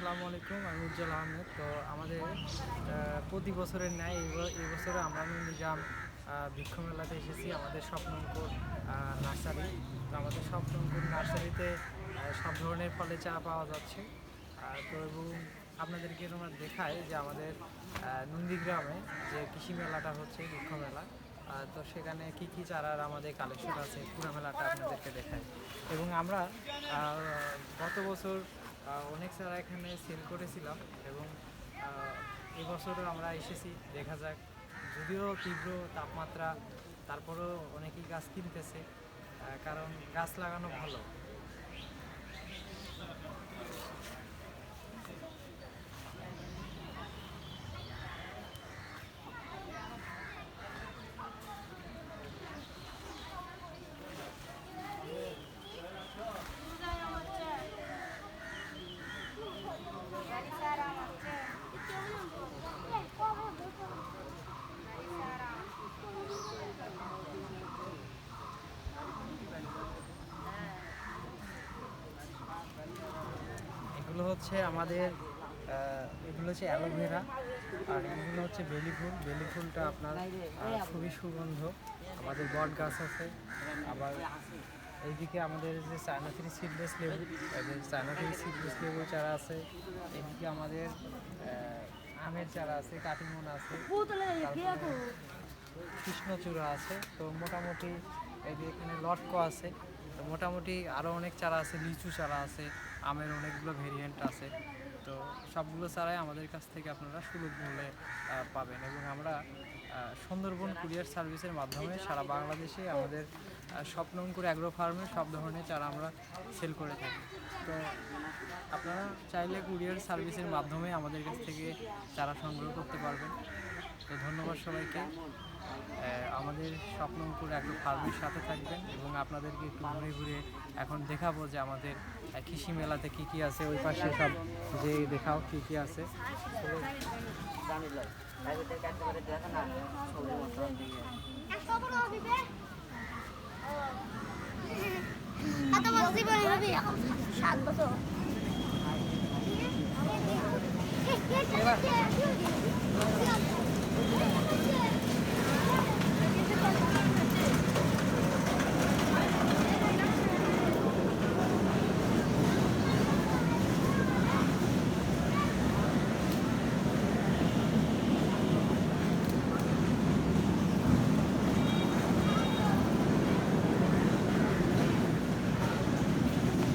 আসসালামু আলাইকুম, আমি উজ্জ্বল আহমেদ। তো আমাদের প্রতি বছরের ন্যায় এই বছরে আমরা নিজাম বৃক্ষ মেলাতে এসেছি আমাদের স্বপ্নঙ্কুর নার্সারি। তো আমাদের স্বপ্নঙ্কুর নার্সারিতে সব ধরনের ফলে চা পাওয়া যাচ্ছে। তো এবং আপনাদেরকে তোমরা দেখায় যে আমাদের নন্দীগ্রামে যে কৃষি মেলাটা হচ্ছে বৃক্ষ মেলা তো সেখানে কি কি চারার আমাদের কালেকশন আছে, পুরো মেলাটা আপনাদেরকে দেখায় এবং আমরা গত বছর অনেক সারা এখানে সেল করেছিলাম এবং এবছরও আমরা এসেছি, দেখা যাক। যদিও তীব্র তাপমাত্রা, তারপরেও অনেকেই গাছ কিনতেছে কারণ গাছ লাগানো ভালো। এগুলো হচ্ছে আমাদের এগুলো হচ্ছে অ্যালোভেরা, আর এগুলো হচ্ছে বেলি ফুল। বেলি ফুলটা আপনার খুবই সুগন্ধ। আমাদের বট গাছ আছে। আবার এইদিকে আমাদের যে চায়নাথিরি সিডলেস লেবু এদের চায়নাথিরি সিডলেস লেবু চারা আছে। এদিকে আমাদের আমের চারা আছে, কাটিমন আছে। কৃষ্ণচূড়া আছে। তো মোটামুটি এই যে এখানে লটকো আছে। তো মোটামুটি আরও অনেক চারা আছে, লিচু চারা আছে। আমের অনেকগুলো ভেরিয়েন্ট আছে। তো সবগুলো চারাই আমাদের কাছ থেকে আপনারা সুলভ মূল্যে পাবেন এবং আমরা সুন্দরবন কুরিয়ার সার্ভিসের মাধ্যমে সারা বাংলাদেশে আমাদের আহ, স্বপ্নঙ্কুর অ্যাগ্রো ফার্মে সব ধরনের চারা আমরা সেল করে থাকি। তো আপনারা চাইলে কুরিয়ার সার্ভিসের মাধ্যমে আমাদের কাছ থেকে চারা সংগ্রহ করতে পারবেন। তো ধন্যবাদ সবাইকে। আমাদের স্বপ্নঙ্কুর একটু ফার্মের সাথে থাকবেন এবং আপনাদেরকে একটু ঘুরে ঘুরে এখন দেখাবো যে আমাদের কৃষি মেলাতে কি কি আছে, ওই পাশে সব যে দেখাও কি কি আছে। সাত বছর